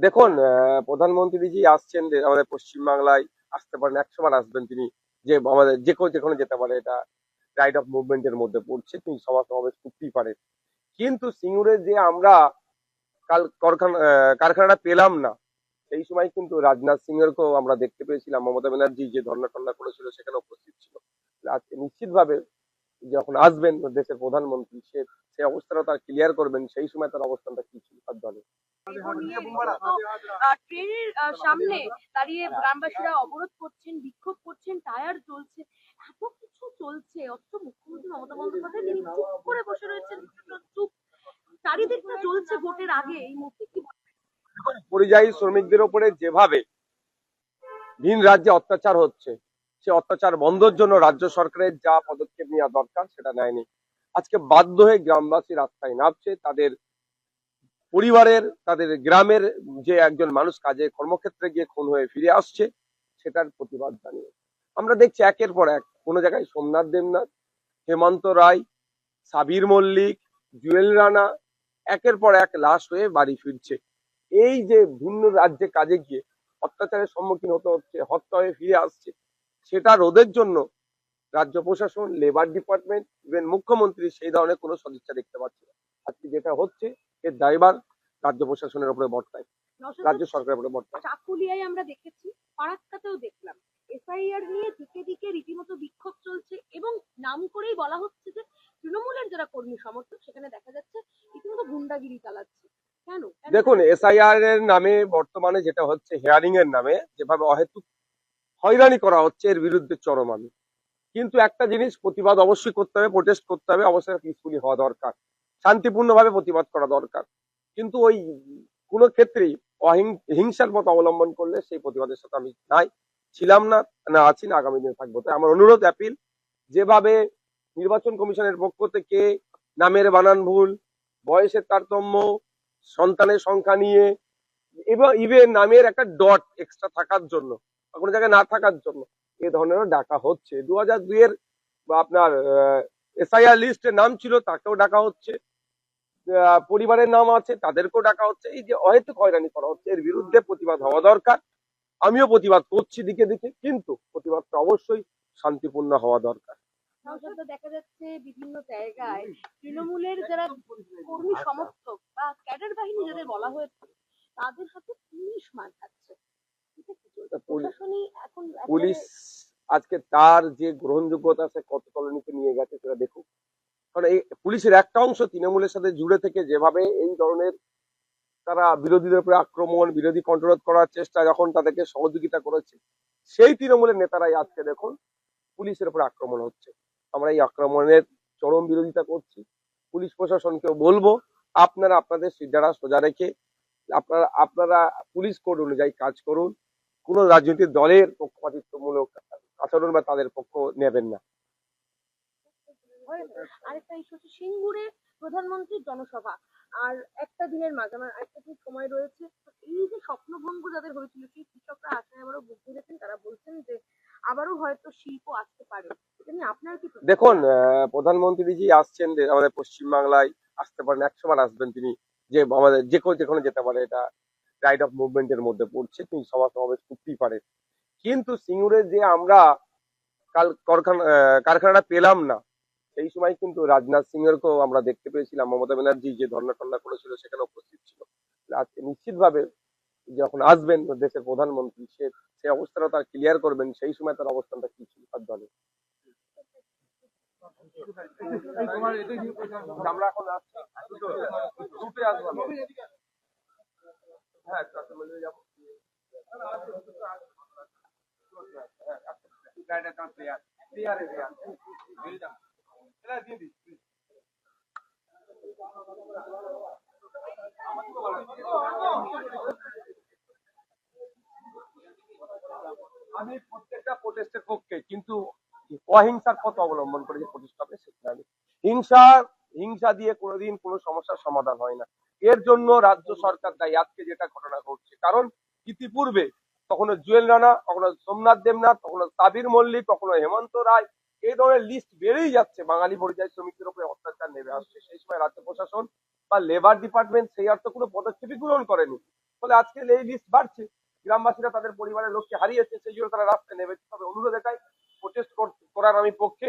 দেখুন আহ, প্রধানমন্ত্রীজি আসছেন আমাদের পশ্চিমবাংলায় আসতে পারেন একশো বার আসবেন তিনি যে আমাদের যে কেউ যেখানে যেতে পারে এটা রাইট অফ মুভমেন্টের মধ্যে পড়ছে তিনি সভা সমাবেশ করতেই পারেন। কিন্তু সিঙ্গুরে যে আমরা কাল কারখানা কারখানাটা পেলাম না সেই সময় কিন্তু রাজনাথ সিং এরকেও আমরা দেখতে পেয়েছিলাম মমতা ব্যানার্জি যে ধর্ণা টর্ণা করেছিল সেখানে উপস্থিত ছিল। আজকে নিশ্চিতভাবে যখন আসবেন দেশের প্রধানমন্ত্রী সে সেই অবস্থাটা তার ক্লিয়ার করবেন সেই সময় তার অবস্থানটা কি ছিল তার দলে। নিয়ে ট্রেনের সামনে দাঁড়িয়ে গ্রামবাসীরা অবরোধ করছেন বিক্ষোভ করছেন টায়ার জ্বলছে এত কিছু চলছে অথচ মুখ্যমন্ত্রী মমতা বন্দ্যোপাধ্যায় তিনি চুপ করে বসে রয়েছেন চুপ। চারিদিকটা চলছে ভোটের আগে এই মুহূর্তে কি পরিযায়ী শ্রমিকদের উপরে যেভাবে ভিন রাজ্যে অত্যাচার হচ্ছে সে অত্যাচার বন্ধের জন্য রাজ্য সরকারের যা পদক্ষেপ নেওয়া দরকার সেটা নেয়নি। আজকে বাধ্য হয়ে গ্রামবাসী রাস্তায় নামছে তাদের পরিবারের, তাদের গ্রামের যে একজন মানুষ কাজে কর্মক্ষেত্রে গিয়ে খুন হয়ে ফিরে আসছে, সেটার প্রতিবাদ জানিয়ে। আমরা দেখছি একের পর এক, কোনো জায়গায় সোমনাথ দেবনাথ, হেমন্ত রায়, সাবির মল্লিক, জুয়েল রানা, একের পর এক লাশ হয়ে বাড়ি ফিরছে। এই যে ভিন্ন রাজ্যে কাজে গিয়ে অত্যাচারের সম্মুখীন হতে হচ্ছে, হত্যা হয়ে ফিরে আসছে, সেটা রোধের জন্য রাজ্য প্রশাসন, লেবার ডিপার্টমেন্ট, ইভেন মুখ্যমন্ত্রী সেই ধরনের কোনো সদিচ্ছা দেখতে পাচ্ছে না। আজকে যেটা হচ্ছে এর দায়ভার রাজ্য প্রশাসনের উপরে বর্তায়। রাজ্য সরকারের উপরে বর্তায়। চাকুলিয়ায় আমরা দেখেছি ফারাক্কাতেও দেখলাম। এসআইআর নিয়ে দিকে দিকে রীতিমতো বিক্ষোভ চলছে এবং নাম করেই বলা হচ্ছে যে তৃণমূলের যারা কর্মী সমর্থক সেখানে দেখা যাচ্ছে রীতিমতো গুন্ডাগিরি চালাচ্ছে। কেন? কেন? দেখুন এসআইআর এর নামে বর্তমানে যেটা হচ্ছে হেয়ারিং এর নামে যেভাবে অহেতুক হয়রানি করা হচ্ছে এর বিরুদ্ধে চরম আমি কিন্তু একটা জিনিস প্রতিবাদ অবশ্যই করতে হবে প্রোটেস্ট করতে হবে অবশ্যই পিসফুলি হওয়া দরকার। শান্তিপূর্ণভাবে প্রতিবাদ করা দরকার। কিন্তু ওই কোনো ক্ষেত্রেই হিংসার মতো অবলম্বন করলে সেই প্রতিবাদের সাথে আমি নাই, ছিলাম না না আছি না আগামী দিনে থাকব। তাই আমার অনুরোধ, অ্যাপিল, যেভাবে নির্বাচন কমিশনের পক্ষ থেকে নামের বানান ভুল, বয়সের তারতম্য, সন্তানের সংখ্যা নিয়ে, এবং ইভেন নামের একটা ডট এক্সট্রা থাকার জন্য কোনো জায়গায় না থাকার জন্য, এ ধরনেরও ডাকা হচ্ছে। দু হাজার দুইয়ের বা আপনার এসআইআর লিস্টে নাম ছিল তাকেও ডাকা হচ্ছে। পরিবারের নাম আছে তাদেরকেও ডাকা হচ্ছে। এই যে অহেতুক হয়রানি করা হচ্ছে এর বিরুদ্ধে প্রতিবাদ হওয়া দরকার। আমিও প্রতিবাদ করছি দিকে দিকে কিন্তু প্রতিবাদটা অবশ্যই শান্তিপূর্ণ হওয়া দরকার। দেখা যাচ্ছে বিভিন্ন জায়গায় তৃণমূলের যারা কর্মী সমর্থক বা ক্যাডার বাহিনী যাদের বলা হয়েছে তাদের হাতে মার খাচ্ছে। পুলিশ আজকে তার যে গ্রহণযোগ্যতা সে কত তলনিতে নিয়ে গেছে সেটা দেখুক কারণ এই পুলিশের একটা অংশ তৃণমূলের সাথে জুড়ে থেকে যেভাবে এই ধরনের তারা বিরোধীদের উপরে আক্রমণ, বিরোধী কন্ট্রোল করার চেষ্টা যখন তাদেরকে সহযোগিতা করেছে, সেই তৃণমূলের নেতারাই আজকে দেখুন পুলিশের উপরে আক্রমণ হচ্ছে। আমরা এই আক্রমণের চরম বিরোধিতা করছি। পুলিশ প্রশাসনকেও বলব, আপনারা আপনাদের সিদ্ধারা সোজা রেখে আপনারা আপনারা পুলিশ কোড অনুযায়ী কাজ করুন। কোনো রাজনৈতিক দলের পক্ষপাতিত্বমূলক আচরণ বা তাদের পক্ষ নেবেন না। আরেকটা ইস্যু হচ্ছে সিঙ্গুরে প্রধানমন্ত্রীর জনসভা। আর একটা দিনের মাঝে আমার একটা দিন সময় রয়েছে। এই যে স্বপ্নভঙ্গ যাদের হয়েছিল সেই কৃষকরা আশায় আবারও বুঝ ধরেছেন তারা বলছেন যে আবারও হয়তো শিল্প আসতে পারে। এটা নিয়ে আপনার কি দেখুন প্রধানমন্ত্রীজি আসছেন আমাদের পশ্চিমবাংলায় আসতে পারেন একশো বার আসবেন তিনি। যে আমাদের যে কেউ যেখানে যেতে পারে এটা রাইট অফ মুভমেন্টের মধ্যে পড়ছে। তিনি সভা সমাবেশ করতেই পারে। কিন্তু সিঙ্গুরে যে আমরা কাল কারখানা কারখানাটা পেলাম না সেই সময় কিন্তু রাজনাথ সিং এরকেও আমরা দেখতে পেয়েছিলাম মমতা ব্যানার্জি যে ধর্ণা টর্ণা করেছিল সেখানে উপস্থিত ছিল আজকে নিশ্চিতভাবে যখন আসবেন দেশের প্রধানমন্ত্রী সে সেই অবস্থাটা তার ক্লিয়ার করবেন সেই সময় তার অবস্থানটা কি ছিল তার দলে আমরা এখন। হ্যাঁ যাব আমি প্রত্যেকটা প্রোটেস্টের পক্ষে কিন্তু অহিংসার পথ অবলম্বন করে যে প্রতিষ্ঠা হবে, সেটা হিংসা হিংসা দিয়ে কোনোদিন কোনো সমস্যার সমাধান হয় না। এর জন্য রাজ্য সরকার দায়ী। আজকে যেটা ঘটনা ঘটছে, কারণ ইতিপূর্বে কখনো জুয়েল রানা, কখনো সোমনাথ দেবনাথ, কখনো সাবির মল্লিক, কখনো হেমন্ত রায় এই ধরনের লিস্ট বেড়েই যাচ্ছে। বাঙালি পরিযায়ী শ্রমিকদের উপরে অত্যাচার নেমে আসছে। সেই সময় রাজ্য প্রশাসন বা লেবার ডিপার্টমেন্ট সেই অর্থ কোনো পদক্ষেপই গ্রহণ করেনি। ফলে আজকে এই লিস্ট বাড়ছে। গ্রামবাসীরা তাদের পরিবারের লোককে হারিয়েছে। সেই জন্য তারা রাস্তায় নেমেছে। তবে অনুরোধ এটাই প্রোটেস্ট করার আমি পক্ষে